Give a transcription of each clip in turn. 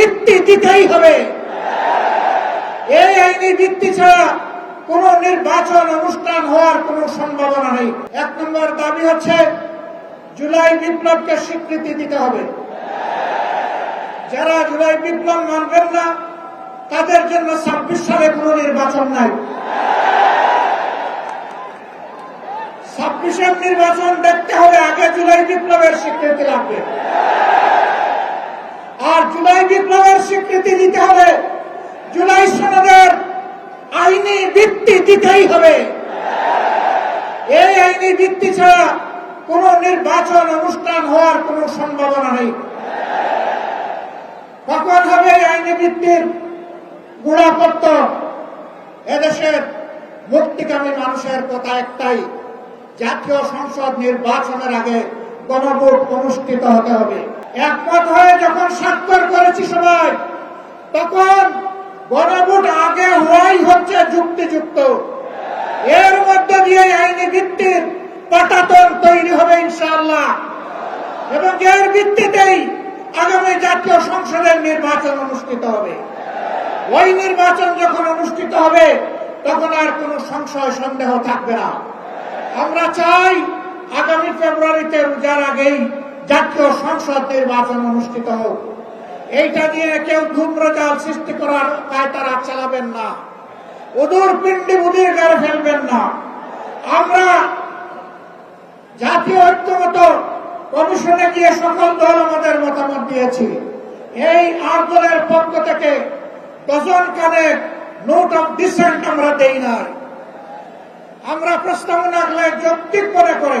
ভিত্তি দিতেই হবে। এই আইনি ভিত্তি ছাড়া কোন নির্বাচন অনুষ্ঠান হওয়ার কোন সম্ভাবনা নেই। এক নম্বর দাবি হচ্ছে জুলাই বিপ্লবকে স্বীকৃতি দিতে হবে। যারা জুলাই বিপ্লব মানবেন না, তাদের জন্য ছাব্বিশ সালে কোন নির্বাচন নাই। ছাব্বিশের নির্বাচন দেখতে হবে আগে জুলাই বিপ্লবের স্বীকৃতি লাগবে। জুলাই বিপ্লবের স্বীকৃতি দিতে হবে। জুলাই সনদের আইনি ভিত্তি দিতেই হবে। এই আইনি ভিত্তি ছাড়া কোন নির্বাচন অনুষ্ঠান হওয়ার কোন সম্ভাবনা নেই। কখন হবে আইনি ভিত্তির গুণাপত্র এদেশের মুক্তিকামী মানুষের কথা একটাই, জাতীয় সংসদ নির্বাচনের আগে গণভোট অনুষ্ঠিত হতে হবে। একমত হয়ে যখন স্বাক্ষর করেছি সবাই, তখন গণভোট আগে হওয়াই হচ্ছে যুক্তিযুক্ত। এর মধ্য দিয়ে আইনি ভিত্তির পটাতন তৈরি হবে ইনশাআল্লাহ। এবং এর ভিত্তিতেই আগামী জাতীয় সংসদের নির্বাচন অনুষ্ঠিত হবে। ওই নির্বাচন যখন অনুষ্ঠিত হবে, তখন আর কোনো সংশয় সন্দেহ থাকবে না। আমরা চাই আগামী ফেব্রুয়ারিতে রোজার আগেই জাতীয় সংসদ নির্বাচন অনুষ্ঠিত হোক। এইটা নিয়ে কেউ ধূম্রজাল সৃষ্টি করার তারা চালাবেন না। উদূর পিণ্ডি বুদির গাড়ে ফেলবেন না। আমরা জাতীয় ঐক্যমত কমিশনে গিয়ে সকল দল আমাদের মতামত দিয়েছি। এই আট দলের পক্ষ থেকে ডজন কানেক নোট অফ ডিসেন্ট আমরা দেই নাই। আমরা প্রস্তাবনা যৌক্তিক মনে করে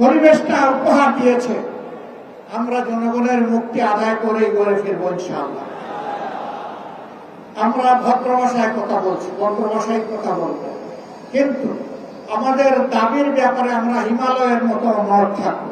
পরিবেশটা উপহার দিয়েছে। আমরা জনগণের মুক্তি আদায় করে গড়ে ফিরবো ইনশাআল্লাহ। আমরা ভদ্রভাষায় কথা বলছি ভদ্র ভাষায় কথা বলব। কিন্তু আমাদের দাবির ব্যাপারে আমরা হিমালয়ের মতো অমর থাকব।